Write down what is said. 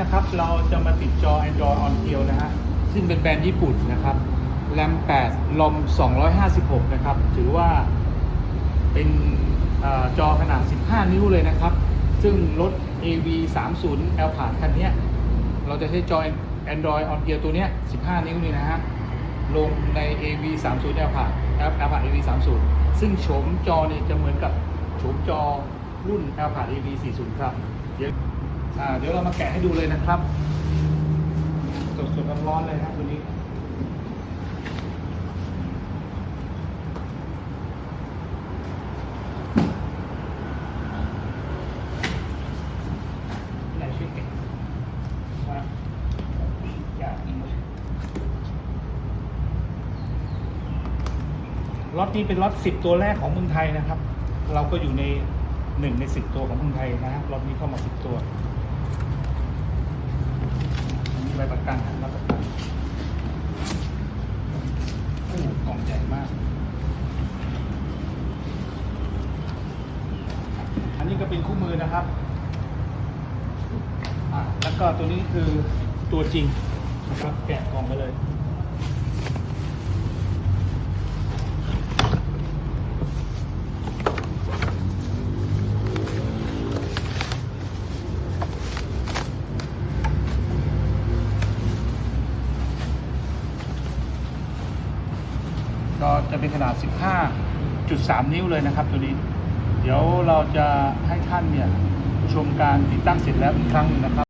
นะครับเราจะมาติดจอ Android on เ e ียวนะฮะ ซึ่งเป็นแบรนด์ญี่ปุ่นนะครับ แรม 8 ลม 256 นะครับ ถือว่าเป็นอจอขนาด 15 นิ้วเลยนะครับ ซึ่งรถ AV 3 0 L ผ่านคันนี้เราจะใช้จอ Android on เ e ียวตัวนี้ 15 นิ้วนี่นะฮะ ลงใน AV 3 0 L ผ่าน L ผ่าน AV 3 0ซึ่งโฉมจอเนี่ยจะเหมือนกับโฉมจอรุ่น L ผ่าน AV 40 ครับ อ่าเดี๋ยวเรามาแกะให้ดูเลยนะครับ สดๆร้อนๆเลยครับตัวนี้ไหนช่วยเก็บว่าอยากกินเลยล็อตนี้เป็นล็อตสิบตัวแรกของเมืองไทยนะครับ เราก็อยู่ใน หนึ่งในสิบตัวของเมืองไทยนะฮะล็อตนี้เข้ามาสิบตัวอันนี้ใบประกันครับรับประกันโอ้โหกล่องใหญ่มาก อันนี้ก็เป็นคู่มือนะครับอะแล้วก็ตัวนี้คือตัวจริงนะครับแกะกล่องไปเลย ก็จะเป็นขนาด 15.3 นิ้วเลยนะครับ ตัวนี้ เดี๋ยวเราจะให้ท่านเนี่ยชมการติดตั้งเสร็จแล้วอีกครั้งนึงนะครับ